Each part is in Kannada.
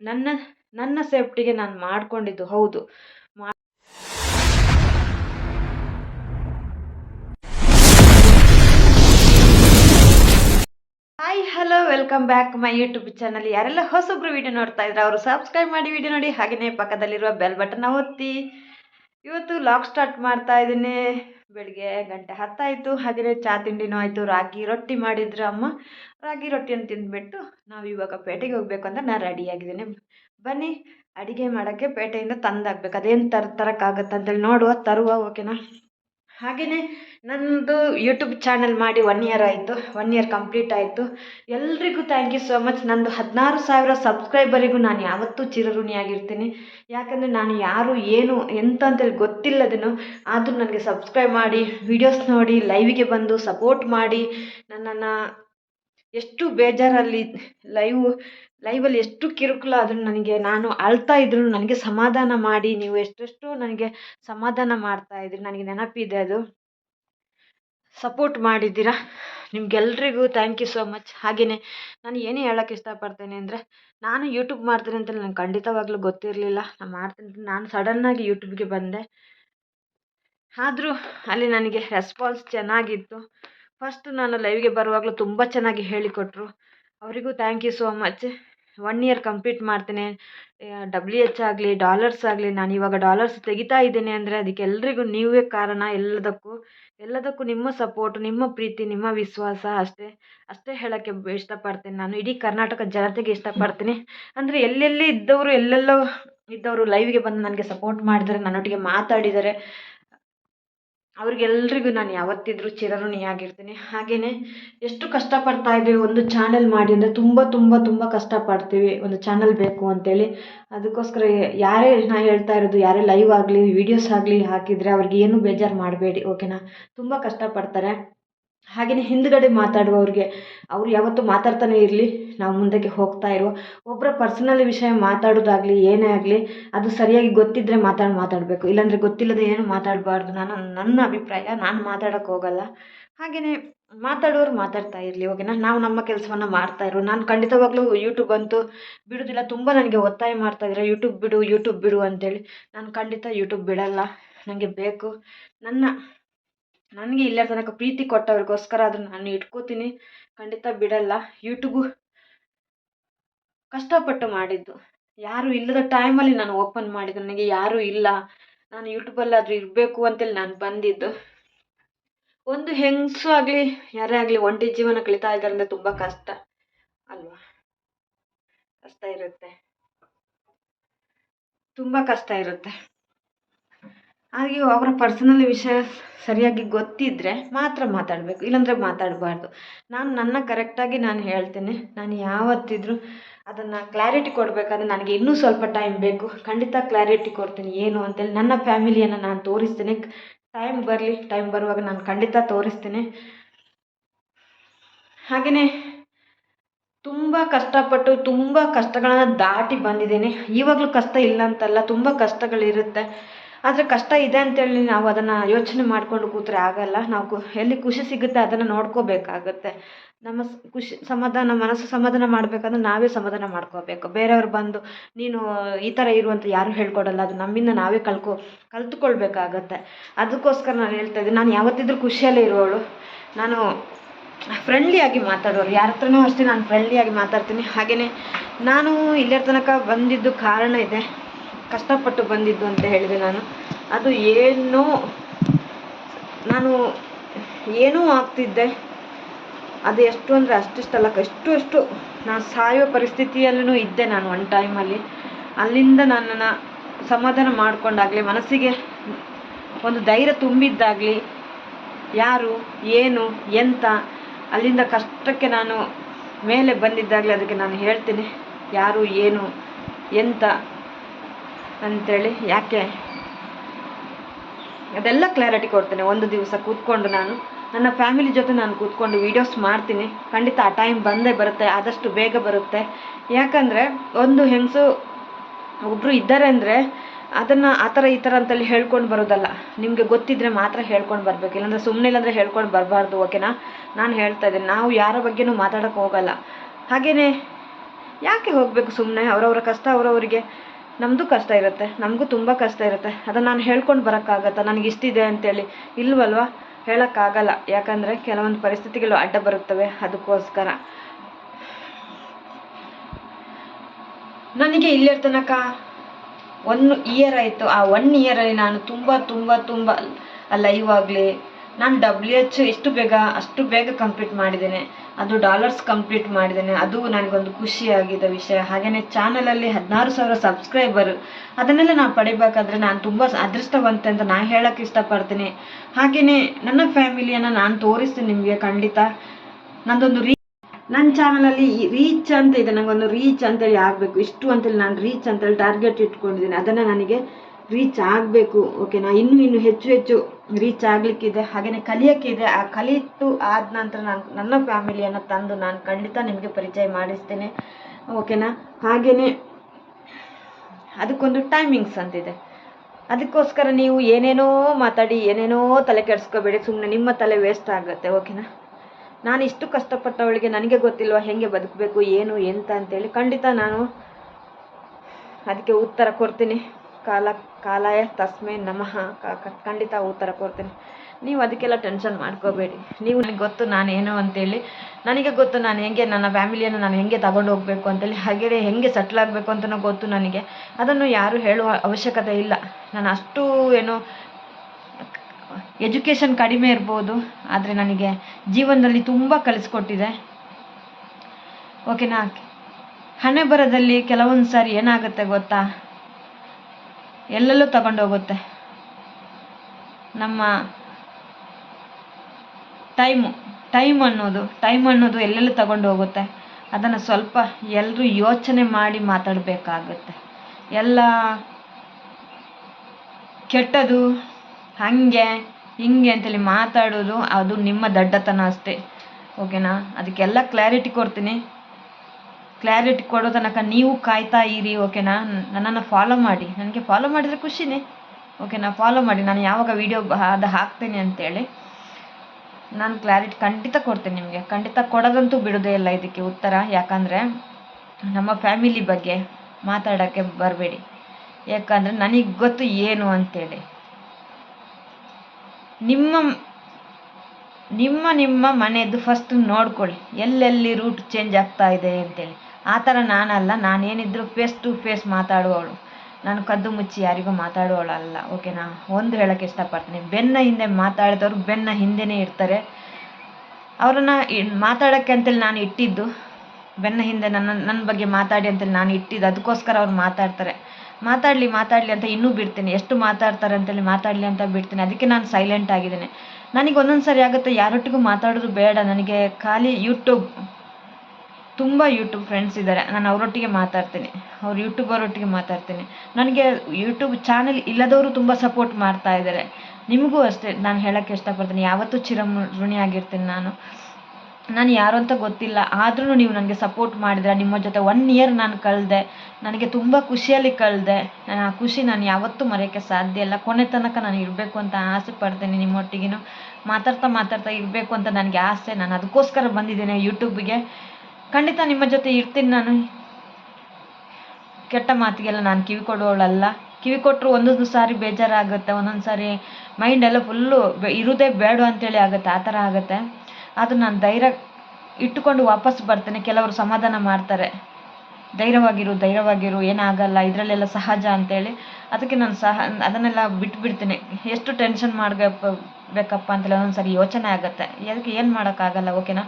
ನನ್ನ ನನ್ನ ಸೇಫ್ಟಿಗೆ ನಾನು ಮಾಡ್ಕೊಂಡಿದ್ದು, ಹೌದು. Hi hello welcome back my YouTube channel ಯಾರೆಲ್ಲ ಹೊಸೊಬ್ರು ವಿಡಿಯೋ ನೋಡ್ತಾ ಇದ್ರೆ, ಅವರು ಸಬ್ಸ್ಕ್ರೈಬ್ ಮಾಡಿ ವಿಡಿಯೋ ನೋಡಿ. ಹಾಗೆಯೇ ಪಕ್ಕದಲ್ಲಿರುವ ಬೆಲ್ ಬಟನ್ ಒತ್ತಿ. ಇವತ್ತು ಲಾಗ್ ಸ್ಟಾರ್ಟ್ ಮಾಡ್ತಾ ಇದ್ದೀನಿ ಬೆಳಿಗ್ಗೆ ಗಂಟೆ ಹತ್ತಾಯಿತು ಹಾಗೆಯೇ ಚಾ ತಿಂಡಿನೂ ಆಯಿತು. ರಾಗಿ ರೊಟ್ಟಿ ಮಾಡಿದ್ರು ಅಮ್ಮ. ರಾಗಿ ರೊಟ್ಟಿಯನ್ನು ತಿಂದುಬಿಟ್ಟು ನಾವು ಇವಾಗ ಪೇಟೆಗೆ ಹೋಗಬೇಕು ಅಂತ ನಾನು ರೆಡಿಯಾಗಿದ್ದೀನಿ ಬನ್ನಿ, ಅಡುಗೆ ಮಾಡೋಕ್ಕೆ ಪೇಟೆಯಿಂದ ತಂದಾಗಬೇಕು ಅದೇನು ತರ ತರೋಕ್ಕಾಗತ್ತೆ ಅಂತೇಳಿ ನೋಡುವ, ತರುವ ಓಕೆನಾ ಹಾಗೆಯೇ ನನ್ನದು ಯೂಟ್ಯೂಬ್ ಚಾನಲ್ ಮಾಡಿ ಒನ್ ಇಯರ್ ಆಯಿತು ಒನ್ ಇಯರ್ ಕಂಪ್ಲೀಟ್ ಆಯಿತು. ಎಲ್ರಿಗೂ ಥ್ಯಾಂಕ್ ಯು ಸೋ ಮಚ್ ನಂದು ಹದಿನಾರು ಸಾವಿರ ಸಬ್ಸ್ಕ್ರೈಬರಿಗೂ ನಾನು ಯಾವತ್ತೂ ಚಿರಋಣಿಯಾಗಿರ್ತೀನಿ. ಯಾಕಂದರೆ ನಾನು ಯಾರು, ಏನು, ಎಂತ ಅಂತೇಳಿ ಗೊತ್ತಿಲ್ಲದೇನು, ಆದರೂ ನನಗೆ ಸಬ್ಸ್ಕ್ರೈಬ್ ಮಾಡಿ ವಿಡಿಯೋಸ್ ನೋಡಿ ಲೈವಿಗೆ ಬಂದು ಸಪೋರ್ಟ್ ಮಾಡಿ. ನನ್ನನ್ನು ಎಷ್ಟು ಬೇಜಾರಲ್ಲಿ ಲೈವ್ ಲೈವಲ್ಲಿ ಎಷ್ಟು ಕಿರುಕುಳ ಆದರೂ ನನಗೆ, ನಾನು ಅಳ್ತಾ ಇದ್ರು ನನಗೆ ಸಮಾಧಾನ ಮಾಡಿ. ನೀವು ಎಷ್ಟೆಷ್ಟು ನನಗೆ ಸಮಾಧಾನ ಮಾಡ್ತಾ ಇದ್ರಿ. ನನಗೆ ನೆನಪಿದೆ ಅದು. ಸಪೋರ್ಟ್ ಮಾಡಿದ್ದೀರಾ? ನಿಮ್ಗೆಲ್ರಿಗೂ ಥ್ಯಾಂಕ್ ಯು ಸೋ ಮಚ್ ಹಾಗೆಯೇ ನಾನು ಏನೇ ಹೇಳೋಕ್ಕೆ ಇಷ್ಟಪಡ್ತೇನೆ ಅಂದರೆ ನಾನು ಯೂಟ್ಯೂಬ್ ಮಾಡ್ತೀನಿ ಅಂತ ನನಗೆ ಖಂಡಿತವಾಗ್ಲೂ ಗೊತ್ತಿರಲಿಲ್ಲ. ನಾನು ಮಾಡ್ತೀನಿ ನಾನು ಸಡನ್ನಾಗಿ ಯೂಟ್ಯೂಬ್ಗೆ ಬಂದೆ. ಆದರೂ ಅಲ್ಲಿ ನನಗೆ ರೆಸ್ಪಾನ್ಸ್ ಚೆನ್ನಾಗಿತ್ತು. ಫಸ್ಟ್ ನಾನು ಲೈವ್ಗೆ ಬರುವಾಗಲೂ ತುಂಬ ಚೆನ್ನಾಗಿ ಹೇಳಿಕೊಟ್ರು. ಅವರಿಗೂ thank you so much one year complete ಮಾಡ್ತೇನೆ. ಡಬ್ಲ್ಯೂ ಎಚ್ ಆಗಲಿ ಡಾಲರ್ಸ್ ಆಗಲಿ, ನಾನು ಇವಾಗ ಡಾಲರ್ಸ್ ತೆಗಿತಾ ಇದ್ದೇನೆ ಅಂದರೆ ಅದಕ್ಕೆ ಎಲ್ರಿಗೂ ನೀವೇ ಕಾರಣ ಎಲ್ಲದಕ್ಕೂ. ಎಲ್ಲದಕ್ಕೂ ನಿಮ್ಮ ಸಪೋರ್ಟ್ ನಿಮ್ಮ ಪ್ರೀತಿ, ನಿಮ್ಮ ವಿಶ್ವಾಸ ಅಷ್ಟೇ ಅಷ್ಟೇ ಹೇಳೋಕ್ಕೆ ಇಷ್ಟಪಡ್ತೇನೆ ನಾನು. ಇಡೀ ಕರ್ನಾಟಕ ಜನತೆಗೆ ಇಷ್ಟಪಡ್ತೀನಿ. ಅಂದರೆ ಎಲ್ಲೆಲ್ಲಿ ಇದ್ದವರು, ಎಲ್ಲೆಲ್ಲೋ ಇದ್ದವರು ಲೈವ್ಗೆ ಬಂದು ನನಗೆ ಸಪೋರ್ಟ್ ಮಾಡಿದ್ದಾರೆ ನನ್ನೊಟ್ಟಿಗೆ ಮಾತಾಡಿದ್ದಾರೆ ಅವ್ರಿಗೆಲ್ರಿಗೂ ನಾನು ಯಾವತ್ತಿದ್ರೂ ಚಿರಋಣಿಯಾಗಿರ್ತೀನಿ. ಹಾಗೆಯೇ ಎಷ್ಟು ಕಷ್ಟಪಡ್ತಾ ಇದ್ದೀವಿ ಒಂದು ಚಾನೆಲ್ ಮಾಡಿ ಅಂದರೆ ತುಂಬ ತುಂಬ ತುಂಬ ಕಷ್ಟಪಡ್ತೀವಿ, ಒಂದು ಚಾನಲ್ ಬೇಕು ಅಂತೇಳಿ. ಅದಕ್ಕೋಸ್ಕರ ಯಾರೇ ನಾ ಹೇಳ್ತಾ ಇರೋದು, ಯಾರೇ ಲೈವ್ ಆಗಲಿ ವೀಡಿಯೋಸ್ ಆಗಲಿ ಹಾಕಿದರೆ ಅವ್ರಿಗೆ ಏನೂ ಬೇಜಾರು ಮಾಡಬೇಡಿ ಓಕೆನಾ ತುಂಬ ಕಷ್ಟಪಡ್ತಾರೆ. ಹಾಗೆಯೇ ಹಿಂದುಗಡೆ ಮಾತಾಡುವವ್ರಿಗೆ, ಅವ್ರು ಯಾವತ್ತೂ ಮಾತಾಡ್ತಾನೆ ಇರಲಿ, ನಾವು ಮುಂದಕ್ಕೆ ಹೋಗ್ತಾ ಇರುವ ಒಬ್ಬರ ಪರ್ಸನಲ್ ವಿಷಯ ಮಾತಾಡೋದಾಗಲಿ, ಏನೇ ಆಗಲಿ, ಅದು ಸರಿಯಾಗಿ ಗೊತ್ತಿದ್ದರೆ ಮಾತಾಡಿ, ಮಾತಾಡಬೇಕು. ಇಲ್ಲಾಂದರೆ ಗೊತ್ತಿಲ್ಲದೆ ಏನು ಮಾತಾಡಬಾರ್ದು. ನಾನು, ನನ್ನ ಅಭಿಪ್ರಾಯ, ನಾನು ಮಾತಾಡೋಕ್ಕೆ ಹೋಗಲ್ಲ. ಹಾಗೆಯೇ ಮಾತಾಡೋರು ಮಾತಾಡ್ತಾ ಇರಲಿ, ಓಕೆನಾ? ನಾವು ನಮ್ಮ ಕೆಲಸವನ್ನು ಮಾಡ್ತಾ ಇರೋ ನಾನು ಖಂಡಿತವಾಗ್ಲೂ ಯೂಟ್ಯೂಬ್ ಅಂತೂ ಬಿಡೋದಿಲ್ಲ. ತುಂಬ ನನಗೆ ಒತ್ತಾಯ ಮಾಡ್ತಾ ಇದ್ದಾರೆ ಯೂಟ್ಯೂಬ್ ಬಿಡು ಯೂಟ್ಯೂಬ್ ಬಿಡು ಅಂತೇಳಿ. ನಾನು ಖಂಡಿತ ಯೂಟ್ಯೂಬ್ ಬಿಡಲ್ಲ. ನನಗೆ ಬೇಕು. ನನ್ನ ನನಗೆ ಇಲ್ಲರ ತನಕ ಪ್ರೀತಿ ಕೊಟ್ಟವ್ರಿಗೋಸ್ಕರ ಅದನ್ನು ನಾನು ಇಟ್ಕೋತೀನಿ. ಖಂಡಿತ ಬಿಡಲ್ಲ. ಯೂಟ್ಯೂಬು ಕಷ್ಟಪಟ್ಟು ಮಾಡಿದ್ದು. ಯಾರೂ ಇಲ್ಲದ ಟೈಮಲ್ಲಿ ನಾನು ಓಪನ್ ಮಾಡಿದ್ದು. ನನಗೆ ಯಾರೂ ಇಲ್ಲ. ನಾನು ಯೂಟ್ಯೂಬಲ್ಲಾದರೂ ಇರಬೇಕು ಅಂತೇಳಿ ನಾನು ಬಂದಿದ್ದು. ಒಂದು ಹೆಂಗಸು ಆಗಲಿ, ಯಾರೇ ಆಗಲಿ ಒಂಟಿ ಜೀವನ ಕಳೀತಾ ಇದ್ದಾರೆ ಅಂದರೆ ತುಂಬ ಕಷ್ಟ ಅಲ್ವಾ? ಕಷ್ಟ ಇರುತ್ತೆ. ತುಂಬ ಕಷ್ಟ ಇರುತ್ತೆ. ಹಾಗೆ ಅವರ ಪರ್ಸನಲ್ ವಿಷಯ ಸರಿಯಾಗಿ ಗೊತ್ತಿದ್ದರೆ ಮಾತ್ರ ಮಾತಾಡಬೇಕು, ಇಲ್ಲಾಂದರೆ ಮಾತಾಡಬಾರ್ದು. ನಾನು ನನ್ನ ಕರೆಕ್ಟಾಗಿ ನಾನು ಹೇಳ್ತೇನೆ. ನಾನು ಯಾವತ್ತಿದ್ರೂ ಅದನ್ನು ಕ್ಲಾರಿಟಿ ಕೊಡಬೇಕಾದ್ರೆ ನನಗೆ ಇನ್ನೂ ಸ್ವಲ್ಪ ಟೈಮ್ ಬೇಕು. ಖಂಡಿತ ಕ್ಲಾರಿಟಿ ಕೊಡ್ತೀನಿ. ಏನು ಅಂತೇಳಿ ನನ್ನ ಫ್ಯಾಮಿಲಿಯನ್ನು ನಾನು ತೋರಿಸ್ತೇನೆ. ಟೈಮ್ ಬರಲಿ ಟೈಮ್ ಬರುವಾಗ ನಾನು ಖಂಡಿತ ತೋರಿಸ್ತೇನೆ. ಹಾಗೆಯೇ ತುಂಬ ಕಷ್ಟಪಟ್ಟು ತುಂಬ ಕಷ್ಟಗಳನ್ನು ದಾಟಿ ಬಂದಿದ್ದೇನೆ. ಇವಾಗಲೂ ಕಷ್ಟ ಇಲ್ಲ ಅಂತಲ್ಲ, ತುಂಬ ಕಷ್ಟಗಳಿರುತ್ತೆ. ಆದರೆ ಕಷ್ಟ ಇದೆ ಅಂತೇಳಿ ನಾವು ಅದನ್ನು ಯೋಚನೆ ಮಾಡಿಕೊಂಡು ಕೂತ್ರೆ ಆಗಲ್ಲ. ನಾವು ಎಲ್ಲಿ ಖುಷಿ ಸಿಗುತ್ತೆ ಅದನ್ನು ನೋಡ್ಕೋಬೇಕಾಗುತ್ತೆ. ನಮ್ಮ ಖುಷಿ ಸಮಾಧಾನ, ಮನಸ್ಸು ಸಮಾಧಾನ ಮಾಡಬೇಕಂದ್ರೆ ನಾವೇ ಸಮಾಧಾನ ಮಾಡ್ಕೋಬೇಕು. ಬೇರೆಯವ್ರು ಬಂದು ನೀನು ಈ ಥರ ಇರುವಂತ ಯಾರು ಹೇಳ್ಕೊಡಲ್ಲ. ಅದು ನಮ್ಮಿಂದ ನಾವೇ ಕಲ್ಕೊ, ಕಲ್ತ್ಕೊಳ್ಬೇಕಾಗತ್ತೆ. ಅದಕ್ಕೋಸ್ಕರ ನಾನು ಹೇಳ್ತಾ ಇದ್ದೀನಿ ನಾನು ಯಾವತ್ತಿದ್ರೂ ಖುಷಿಯಲ್ಲೇ ಇರೋಳು. ನಾನು ಫ್ರೆಂಡ್ಲಿಯಾಗಿ ಮಾತಾಡೋರು. ಯಾರ ಹತ್ರನೂ ಅಷ್ಟೇ ನಾನು ಫ್ರೆಂಡ್ಲಿಯಾಗಿ ಮಾತಾಡ್ತೀನಿ. ಹಾಗೆಯೇ ನಾನು ಇಲ್ಲಿಯ ತನಕ ಬಂದಿದ್ದು ಕಾರಣ ಇದೆ. ಕಷ್ಟಪಟ್ಟು ಬಂದಿದ್ದು ಅಂತ ಹೇಳಿದೆ ನಾನು. ಅದು ಏನೋ, ನಾನು ಏನೂ ಆಗ್ತಿದ್ದೆ. ಅದು ಎಷ್ಟು ಅಂದರೆ ಅಷ್ಟಿಷ್ಟಲ್ಲ ಎಷ್ಟು ಎಷ್ಟು ನಾನು ಸಾಯೋ ಪರಿಸ್ಥಿತಿಯಲ್ಲೂ ಇದ್ದೆ ನಾನು ಒನ್ ಟೈಮಲ್ಲಿ ಅಲ್ಲಿಂದ ನನ್ನನ್ನು ಸಮಾಧಾನ ಮಾಡಿಕೊಂಡಾಗಲಿ, ಮನಸ್ಸಿಗೆ ಒಂದು ಧೈರ್ಯ ತುಂಬಿದ್ದಾಗಲಿ, ಯಾರು, ಏನು, ಎಂತ, ಅಲ್ಲಿಂದ ಕಷ್ಟಕ್ಕೆ ನಾನು ಮೇಲೆ ಬಂದಿದ್ದಾಗಲಿ ಅದಕ್ಕೆ ನಾನು ಹೇಳ್ತೀನಿ. ಯಾರು, ಏನು, ಎಂತ ಅಂಥೇಳಿ ಯಾಕೆ? ಅದೆಲ್ಲ ಕ್ಲಾರಿಟಿ ಕೊಡ್ತೇನೆ. ಒಂದು ದಿವಸ ಕೂತ್ಕೊಂಡು ನಾನು. ನನ್ನ ಫ್ಯಾಮಿಲಿ ಜೊತೆ ನಾನು ಕೂತ್ಕೊಂಡು ವೀಡಿಯೋಸ್ ಮಾಡ್ತೀನಿ. ಖಂಡಿತ ಆ ಟೈಮ್ ಬಂದೇ ಬರುತ್ತೆ, ಆದಷ್ಟು ಬೇಗ ಬರುತ್ತೆ. ಯಾಕಂದರೆ ಒಂದು ಹೆಂಗಸು ಒಬ್ಬರು ಇದ್ದಾರೆ ಅಂದರೆ ಅದನ್ನು ಆ ಥರ ಈ ಥರ ಅಂತಲ್ಲಿ ಹೇಳ್ಕೊಂಡು ಬರೋದಲ್ಲ. ನಿಮಗೆ ಗೊತ್ತಿದ್ದರೆ ಮಾತ್ರ ಹೇಳ್ಕೊಂಡು ಬರಬೇಕು. ಇಲ್ಲಾಂದರೆ ಸುಮ್ಮನೆ ಇಲ್ಲಾಂದರೆ ಹೇಳ್ಕೊಂಡು ಬರಬಾರ್ದು ಓಕೆನಾ ನಾನು ಹೇಳ್ತಾ ಇದ್ದೀನಿ. ನಾವು ಯಾರ ಬಗ್ಗೆನೂ ಮಾತಾಡೋಕ್ಕೆ ಹೋಗಲ್ಲ. ಹಾಗೆಯೇ ಯಾಕೆ ಹೋಗಬೇಕು ಸುಮ್ಮನೆ ಅವರವರ ಕಷ್ಟ ಅವರವರಿಗೆ. ನಮ್ಮದು ಕಷ್ಟ ಇರುತ್ತೆ, ನಮಗೂ ತುಂಬ ಕಷ್ಟ ಇರುತ್ತೆ. ಅದನ್ನು ನಾನು ಹೇಳ್ಕೊಂಡು ಬರೋಕ್ಕಾಗತ್ತಾ? ನನಗೆ ಇಷ್ಟಿದೆ ಅಂತೇಳಿ. ಇಲ್ವಲ್ವಾ? ಹೇಳೋಕ್ಕಾಗಲ್ಲ. ಯಾಕಂದರೆ ಕೆಲವೊಂದು ಪರಿಸ್ಥಿತಿಗಳು ಅಡ್ಡ ಬರುತ್ತವೆ, ಅದಕ್ಕೋಸ್ಕರ. ನನಗೆ ಇಲ್ಲಿರ ತನಕ ಒನ್ ಇಯರ್ ಆಯಿತು. ಆ ಒನ್ ಇಯರಲ್ಲಿ ನಾನು ತುಂಬ ತುಂಬ ತುಂಬ ಲೈವ್ ಆಗಲಿ ನಾನು ಡಬ್ಲ್ಯೂ ಎಚ್ ಎಷ್ಟು ಬೇಗ, ಅಷ್ಟು ಬೇಗ ಕಂಪ್ಲೀಟ್ ಮಾಡಿದ್ದೇನೆ. ಅದು ಡಾಲರ್ಸ್ ಕಂಪ್ಲೀಟ್ ಮಾಡಿದ್ದೇನೆ. ಅದು ನನಗೊಂದು ಖುಷಿಯಾಗಿದ್ದ ವಿಷಯ. ಹಾಗೆಯೇ ಚಾನಲಲ್ಲಿ ಹದಿನಾರು ಸಾವಿರ ಸಬ್ಸ್ಕ್ರೈಬರ್ ಅದನ್ನೆಲ್ಲ ನಾನು ಪಡಿಬೇಕಾದ್ರೆ ನಾನು ತುಂಬ ಅದೃಷ್ಟವಂತೆ ಅಂತ ನಾನು ಹೇಳೋಕ್ಕೆ ಇಷ್ಟಪಡ್ತೀನಿ. ಹಾಗೆಯೇ ನನ್ನ ಫ್ಯಾಮಿಲಿಯನ್ನು ನಾನು ತೋರಿಸ್ತೀನಿ ನಿಮಗೆ ಖಂಡಿತ. ನಂದೊಂದು ರೀ ನನ್ನ ಚಾನಲಲ್ಲಿ ರೀಚ್ ಅಂತ ಇದೆ. ನನಗೊಂದು ರೀಚ್ ಅಂತೇಳಿ ಆಗಬೇಕು. ಇಷ್ಟು ಅಂತೇಳಿ ನಾನು ರೀಚ್ ಅಂತೇಳಿ ಟಾರ್ಗೆಟ್ ಇಟ್ಕೊಂಡಿದ್ದೀನಿ. ಅದನ್ನು ನನಗೆ ರೀಚ್ ಆಗಬೇಕು ಓಕೆನಾ ಇನ್ನೂ ಇನ್ನೂ ಹೆಚ್ಚು ಹೆಚ್ಚು ರೀಚ್ ಆಗಲಿಕ್ಕಿದೆ ಹಾಗೆಯೇ ಕಲಿಯೋಕ್ಕಿದೆ. ಆ ಕಲಿತು ಆದ ನಂತರ ನಾನು ನನ್ನ ಫ್ಯಾಮಿಲಿಯನ್ನು ತಂದು ನಾನು ಖಂಡಿತ ನಿಮಗೆ ಪರಿಚಯ ಮಾಡಿಸ್ತೇನೆ ಓಕೆನಾ ಹಾಗೆಯೇ ಅದಕ್ಕೊಂದು ಟೈಮಿಂಗ್ಸ್ ಅಂತಿದೆ. ಅದಕ್ಕೋಸ್ಕರ ನೀವು ಏನೇನೋ ಮಾತಾಡಿ, ಏನೇನೋ ತಲೆ ಕೆಡಿಸ್ಕೋಬೇಡಿ ಸುಮ್ಮನೆ ನಿಮ್ಮ ತಲೆ ವೇಸ್ಟ್ ಆಗುತ್ತೆ ಓಕೆನಾ ನಾನು ಇಷ್ಟು ಕಷ್ಟಪಟ್ಟವಳಿಗೆ ನನಗೆ ಗೊತ್ತಿಲ್ವಾ ಹೇಗೆ ಬದುಕಬೇಕು, ಏನು, ಎಂತ ಅಂತೇಳಿ ಖಂಡಿತ ನಾನು ಅದಕ್ಕೆ ಉತ್ತರ ಕೊಡ್ತೀನಿ. ಕಾಲ, ಕಾಲಾಯ ತಸ್ಮೈ ನಮಃ. ಖಂಡಿತ ಉತ್ತರ ಕೊಡ್ತೀನಿ. ನೀವು ಅದಕ್ಕೆಲ್ಲ ಟೆನ್ಷನ್ ಮಾಡ್ಕೋಬೇಡಿ. ನೀವು ನನಗೆ ಗೊತ್ತು ನಾನು ಏನು ಅಂತೇಳಿ. ನನಗೆ ಗೊತ್ತು ನಾನು ಹೆಂಗೆ, ನನ್ನ ಫ್ಯಾಮಿಲಿಯನ್ನು ನಾನು ಹೆಂಗೆ ತಗೊಂಡು ಹೋಗಬೇಕು ಅಂತೇಳಿ, ಹಾಗೆಯೇ ಹೆಂಗೆ ಸೆಟ್ಲ್ ಆಗಬೇಕು ಅಂತಲೂ ಗೊತ್ತು ನನಗೆ. ಅದನ್ನು ಯಾರು ಹೇಳುವ ಅವಶ್ಯಕತೆ ಇಲ್ಲ. ನಾನು ಅಷ್ಟು ಏನು ಎಜುಕೇಷನ್ ಕಡಿಮೆ ಇರ್ಬೋದು, ಆದರೆ ನನಗೆ ಜೀವನದಲ್ಲಿ ತುಂಬ ಕಲಿಸ್ಕೊಟ್ಟಿದೆ. ಓಕೆನಾ ಹಣೆ ಬರದಲ್ಲಿ ಕೆಲವೊಂದು ಸಾರಿ ಏನಾಗುತ್ತೆ ಗೊತ್ತಾ? ಎಲ್ಲೆಲ್ಲೂ ತಗೊಂಡೋಗುತ್ತೆ ನಮ್ಮ ಟೈಮು ಟೈಮ್ ಅನ್ನೋದು ಟೈಮ್ ಅನ್ನೋದು ಎಲ್ಲೆಲ್ಲೂ ತಗೊಂಡು ಹೋಗುತ್ತೆ. ಅದನ್ನು ಸ್ವಲ್ಪ ಎಲ್ಲರೂ ಯೋಚನೆ ಮಾಡಿ ಮಾತಾಡಬೇಕಾಗುತ್ತೆ. ಎಲ್ಲ ಕೆಟ್ಟದು, ಹಾಗೆ, ಹಿಂಗೆ ಅಂತೇಳಿ ಮಾತಾಡೋದು ಅದು ನಿಮ್ಮ ದಡ್ಡತನ ಅಷ್ಟೇ. ಓಕೆನಾ? ಅದಕ್ಕೆಲ್ಲ ಕ್ಲಾರಿಟಿ ಕೊಡ್ತೀನಿ. ಕ್ಲಾರಿಟಿ ಕೊಡೋ ತನಕ ನೀವು ಕಾಯ್ತಾ ಇರಿ ಓಕೆನಾ ನನ್ನನ್ನು ಫಾಲೋ ಮಾಡಿ. ನನಗೆ ಫಾಲೋ ಮಾಡಿದರೆ ಖುಷಿನೇ. ಓಕೆನಾ ಫಾಲೋ ಮಾಡಿ. ನಾನು ಯಾವಾಗ ವೀಡಿಯೋ ಅದು ಹಾಕ್ತೇನೆ ಅಂತೇಳಿ ನಾನು ಕ್ಲಾರಿಟಿ ಖಂಡಿತ ಕೊಡ್ತೇನೆ ನಿಮಗೆ. ಖಂಡಿತ ಕೊಡೋದಂತೂ ಬಿಡೋದೇ ಇಲ್ಲ ಇದಕ್ಕೆ ಉತ್ತರ. ಯಾಕಂದರೆ ನಮ್ಮ ಫ್ಯಾಮಿಲಿ ಬಗ್ಗೆ ಮಾತಾಡೋಕ್ಕೆ ಬರಬೇಡಿ. ಯಾಕಂದರೆ ನನಗೆ ಗೊತ್ತು ಏನು ಅಂತೇಳಿ. ನಿಮ್ಮ ನಿಮ್ಮ ನಿಮ್ಮ ಮನೆಯದ್ದು ಫಸ್ಟ್ ನೋಡ್ಕೊಳ್ಳಿ. ಎಲ್ಲೆಲ್ಲಿ ರೂಟ್ ಚೇಂಜ್ ಆಗ್ತಾ ಇದೆ ಅಂತೇಳಿ. ಆ ಥರ ನಾನಲ್ಲ, ನಾನೇನಿದ್ರು ಫೇಸ್ ಟು ಫೇಸ್ ಮಾತಾಡುವವಳು. ನಾನು ಕದ್ದು ಮುಚ್ಚಿ ಯಾರಿಗೂ ಮಾತಾಡುವವಳಲ್ಲ ಓಕೆನಾ ಒಂದು ಹೇಳೋಕ್ಕೆ ಇಷ್ಟಪಡ್ತೀನಿ. ಬೆನ್ನ ಹಿಂದೆ ಮಾತಾಡಿದವರು ಬೆನ್ನ ಹಿಂದೆನೇ ಇರ್ತಾರೆ. ಅವರನ್ನು ಮಾತಾಡೋಕ್ಕೆ ಅಂತೇಳಿ ನಾನು ಇಟ್ಟಿದ್ದು, ಬೆನ್ನ ಹಿಂದೆ ನನ್ನ ನನ್ನ ಬಗ್ಗೆ ಮಾತಾಡಿ ಅಂತೇಳಿ ನಾನು ಇಟ್ಟಿದ್ದು, ಅದಕ್ಕೋಸ್ಕರ ಅವ್ರು ಮಾತಾಡ್ತಾರೆ. ಮಾತಾಡಲಿ ಮಾತಾಡಲಿ ಅಂತ ಇನ್ನೂ ಬಿಡ್ತೀನಿ. ಎಷ್ಟು ಮಾತಾಡ್ತಾರೆ ಅಂತೇಳಿ ಮಾತಾಡಲಿ ಅಂತ ಬಿಡ್ತೀನಿ. ಅದಕ್ಕೆ ನಾನು ಸೈಲೆಂಟ್ ಆಗಿದ್ದೇನೆ. ನನಗೆ ಒಂದೊಂದು ಸರಿ ಆಗುತ್ತೆ, ಯಾರೊಟ್ಟಿಗೂ ಮಾತಾಡೋದು ಬೇಡ. ನನಗೆ ಖಾಲಿ ಯೂಟ್ಯೂಬ್ ತುಂಬ ಯೂಟ್ಯೂಬ್ ಫ್ರೆಂಡ್ಸ್ ಇದ್ದಾರೆ ನಾನು ಅವರೊಟ್ಟಿಗೆ ಮಾತಾಡ್ತೀನಿ. ಅವ್ರು ಯೂಟ್ಯೂಬರೊಟ್ಟಿಗೆ ಮಾತಾಡ್ತೀನಿ. ನನಗೆ ಯೂಟ್ಯೂಬ್ ಚಾನಲ್ ಇಲ್ಲದವರು ತುಂಬ ಸಪೋರ್ಟ್ ಮಾಡ್ತಾ ಇದ್ದಾರೆ ನಿಮಗೂ ಅಷ್ಟೇ, ನಾನು ಹೇಳೋಕ್ಕೆ ಇಷ್ಟಪಡ್ತೀನಿ. ಯಾವತ್ತೂ ಚಿರಋಣಿಯಾಗಿರ್ತೀನಿ ನಾನು. ನಾನು ಯಾರು ಅಂತ ಗೊತ್ತಿಲ್ಲ. ಆದ್ರೂ ನೀವು ನನಗೆ ಸಪೋರ್ಟ್ ಮಾಡಿದ್ರೆ, ನಿಮ್ಮ ಜೊತೆ ಒನ್ ಇಯರ್ ನಾನು ಕಳೆದೆ, ನನಗೆ ತುಂಬ ಖುಷಿಯಲ್ಲಿ ಕಳೆದೆ, ನಾನು ಆ ಖುಷಿ ನಾನು ಯಾವತ್ತೂ ಮರೆಯೋಕ್ಕೆ ಸಾಧ್ಯ ಇಲ್ಲ. ಕೊನೆ ತನಕ ನಾನು ಇರಬೇಕು ಅಂತ ಆಸೆ ಪಡ್ತೀನಿ ನಿಮ್ಮೊಟ್ಟಿಗಿನೂ. ಮಾತಾಡ್ತಾ ಮಾತಾಡ್ತಾ ಇರಬೇಕು ಅಂತ ನನಗೆ ಆಸೆ. ನಾನು ಅದಕ್ಕೋಸ್ಕರ ಬಂದಿದ್ದೇನೆ ಯೂಟ್ಯೂಬಿಗೆ ಖಂಡಿತ ನಿಮ್ಮ ಜೊತೆ ಇರ್ತೀನಿ ನಾನು. ಕೆಟ್ಟ ಮಾತಿಗೆಲ್ಲ ನಾನು ಕಿವಿ ಕೊಡುವವಳಲ್ಲ ಕಿವಿ ಕೊಟ್ಟರು ಒಂದೊಂದು ಸಾರಿ ಬೇಜಾರಾಗುತ್ತೆ, ಒಂದೊಂದು ಸಾರಿ ಮೈಂಡ್ ಎಲ್ಲ ಫುಲ್ಲು ಇರೋದೇ ಬೇಡ ಅಂತೇಳಿ ಆಗುತ್ತೆ, ಆ ಥರ ಆಗುತ್ತೆ. ಆದರೂ ನಾನು ಧೈರ್ಯ ಇಟ್ಟುಕೊಂಡು ವಾಪಸ್ ಬರ್ತೇನೆ. ಕೆಲವರು ಸಮಾಧಾನ ಮಾಡ್ತಾರೆ. ಧೈರ್ಯವಾಗಿರು ಧೈರ್ಯವಾಗಿರು, ಏನಾಗಲ್ಲ, ಇದರಲ್ಲೆಲ್ಲ ಸಹಜ ಅಂತೇಳಿ. ಅದಕ್ಕೆ ನಾನು ಸಹ, ಅದನ್ನೆಲ್ಲ ಬಿಟ್ಬಿಡ್ತೀನಿ. ಎಷ್ಟು ಟೆನ್ಷನ್ ಮಾಡ್ಬೇಕಪ್ಪ, ಬೇಕಪ್ಪ ಅಂತೇಳಿ ಒಂದೊಂದು ಸಾರಿ ಯೋಚನೆ ಆಗುತ್ತೆ. ಅದಕ್ಕೆ ಏನು ಮಾಡೋಕ್ಕಾಗಲ್ಲ ಓಕೆನಾ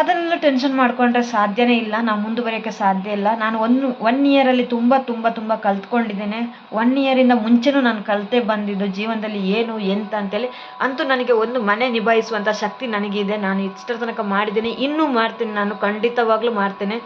ಅದನ್ನೆಲ್ಲ ಟೆನ್ಷನ್ ಮಾಡಿಕೊಂಡ್ರೆ ಸಾಧ್ಯನೇ ಇಲ್ಲ. ನಾನು ಮುಂದುವರಿಯೋಕ್ಕೆ ಸಾಧ್ಯ ಇಲ್ಲ. ನಾನು ಒನ್ ಒನ್ ಇಯರಲ್ಲಿ ತುಂಬ ತುಂಬ ತುಂಬ ಕಲ್ತ್ಕೊಂಡಿದ್ದೇನೆ. ಒನ್ ಇಯರಿಂದ ಮುಂಚೆನೂ ನಾನು ಕಲಿತೇ ಬಂದಿದ್ದು ಜೀವನದಲ್ಲಿ ಏನು, ಎಂತ ಅಂತೇಳಿ ಅಂತೂ ನನಗೆ ಒಂದು ಮನೆ ನಿಭಾಯಿಸುವಂಥ ಶಕ್ತಿ ನನಗಿದೆ. ನಾನು ಇಷ್ಟರ ತನಕ ಮಾಡಿದ್ದೀನಿ. ಇನ್ನೂ ಮಾಡ್ತೀನಿ. ನಾನು ಖಂಡಿತವಾಗ್ಲೂ ಮಾಡ್ತೇನೆ.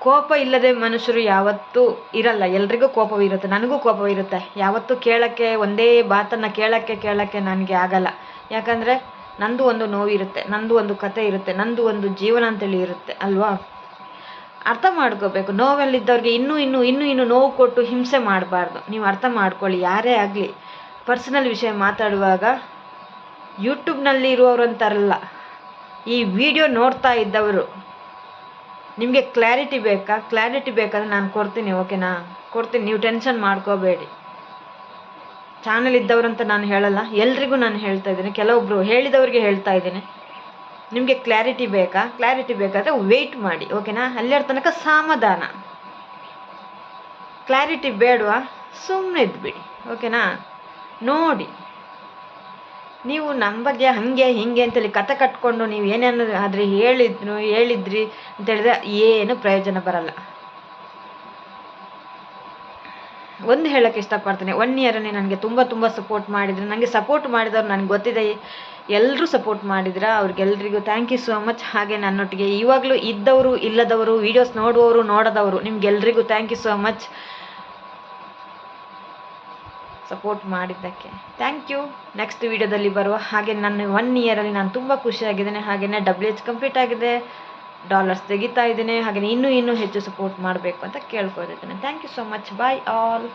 ಕೋಪ ಇಲ್ಲದೆ ಮನುಷ್ಯರು ಯಾವತ್ತೂ ಇರಲ್ಲ. ಎಲ್ರಿಗೂ ಕೋಪವಿರುತ್ತೆ ನನಗೂ ಕೋಪವಿರುತ್ತೆ ಯಾವತ್ತೂ ಕೇಳೋಕ್ಕೆ, ಒಂದೇ ಮಾತನ್ನು ಕೇಳೋಕ್ಕೆ ಕೇಳೋಕ್ಕೆ ನನಗೆ ಆಗಲ್ಲ. ಯಾಕಂದರೆ ನಂದು ಒಂದು ನೋವಿರುತ್ತೆ, ನಂದು ಒಂದು ಕತೆ ಇರುತ್ತೆ, ನಂದು ಒಂದು ಜೀವನ ಅಂತೇಳಿ ಇರುತ್ತೆ, ಅಲ್ವಾ? ಅರ್ಥ ಮಾಡ್ಕೋಬೇಕು. ನೋವಲ್ಲಿದ್ದವ್ರಿಗೆ ಇನ್ನೂ ಇನ್ನೂ ಇನ್ನೂ ಇನ್ನೂ ನೋವು ಕೊಟ್ಟು ಹಿಂಸೆ ಮಾಡಬಾರ್ದು. ನೀವು ಅರ್ಥ ಮಾಡ್ಕೊಳ್ಳಿ, ಯಾರೇ ಆಗಲಿ. ಪರ್ಸನಲ್ ವಿಷಯ ಮಾತಾಡುವಾಗ ಯೂಟ್ಯೂಬ್ನಲ್ಲಿ ಇರುವವರು ಅಂತಾರಲ್ಲ, ಈ ವಿಡಿಯೋ ನೋಡ್ತಾ ಇದ್ದವರು, ನಿಮಗೆ ಕ್ಲಾರಿಟಿ ಬೇಕಾ? ಕ್ಲಾರಿಟಿ ಬೇಕಾದ್ರೆ ನಾನು ಕೊಡ್ತೀನಿ, ಓಕೆನಾ? ಕೊಡ್ತೀನಿ, ನೀವು ಟೆನ್ಷನ್ ಮಾಡ್ಕೋಬೇಡಿ. ಚಾನಲ್ ಇದ್ದವ್ರಂತ ನಾನು ಹೇಳಲ್ಲ. ಎಲ್ರಿಗೂ ನಾನು ಹೇಳ್ತಾ ಇದ್ದೀನಿ. ಕೆಲವೊಬ್ರು ಹೇಳಿದವ್ರಿಗೆ ಹೇಳ್ತಾ ಇದ್ದೀನಿ. ನಿಮಗೆ ಕ್ಲಾರಿಟಿ ಬೇಕಾ? ಕ್ಲಾರಿಟಿ ಬೇಕಾದರೆ ವೆಯ್ಟ್ ಮಾಡಿ. ಓಕೆನಾ ಅಲ್ಲಿರ ತನಕ ಸಮಾಧಾನ. ಕ್ಲಾರಿಟಿ ಬೇಡವಾ? ಸುಮ್ಮನೆ ಇದ್ಬಿಡಿ. ಓಕೆನಾ ನೋಡಿ. ನೀವು ನಮ್ಮ ಬಗ್ಗೆ ಹಾಗೆ, ಹಿಂಗೆ ಅಂತೇಳಿ ಕತೆ ಕಟ್ಕೊಂಡು ನೀವು ಏನೇನು ಆದರೆ ಹೇಳಿದ್ರು ಹೇಳಿದ್ರಿ ಅಂತ ಹೇಳಿದ್ರೆ ಏನು ಪ್ರಯೋಜನ ಬರಲ್ಲ. ಒಂದು ಹೇಳೋಕ್ಕೆ ಇಷ್ಟಪಡ್ತೀನಿ. ಒನ್ ಇಯರನ್ನೇ ನನಗೆ ತುಂಬ ತುಂಬ ಸಪೋರ್ಟ್ ಮಾಡಿದ್ರು. ನನಗೆ ಸಪೋರ್ಟ್ ಮಾಡಿದವ್ರು ನನಗೆ ಗೊತ್ತಿದೆ. ಎಲ್ಲರೂ ಸಪೋರ್ಟ್ ಮಾಡಿದ್ರ. ಅವ್ರಿಗೆಲ್ಲರಿಗೂ ಥ್ಯಾಂಕ್ ಯು ಸೋ ಮಚ್ ಹಾಗೆ ನನ್ನೊಟ್ಟಿಗೆ ಇವಾಗಲೂ ಇದ್ದವರು, ಇಲ್ಲದವರು ವೀಡಿಯೋಸ್ ನೋಡುವವರು, ನೋಡದವರು, ನಿಮ್ಗೆಲ್ರಿಗೂ thank you so much support ಮಾಡಿದ್ದಕ್ಕೆ. ಥ್ಯಾಂಕ್ ಯು ನೆಕ್ಸ್ಟ್ ವಿಡಿಯೋದಲ್ಲಿ ಬರುವ ಹಾಗೆ ನನ್ನ ಒನ್ ಇಯರಲ್ಲಿ ನಾನು ತುಂಬ ಖುಷಿಯಾಗಿದ್ದೇನೆ. ಹಾಗೆಯೇ ಡಬ್ಲ್ಯೂ ಎಚ್ ಕಂಪ್ಲೀಟ್ ಆಗಿದೆ. ಡಾಲರ್ಸ್ ತೆಗಿತಾ ಇದ್ದೀನಿ, ಹಾಗೆ ಇನ್ನೂ ಇನ್ನೂ ಹೆಚ್ಚು ಸಪೋರ್ಟ್ ಮಾಡಬೇಕು ಅಂತ ಕೇಳ್ಕೊಳ್ತಿದ್ದೇನೆ. Thank you so much bye all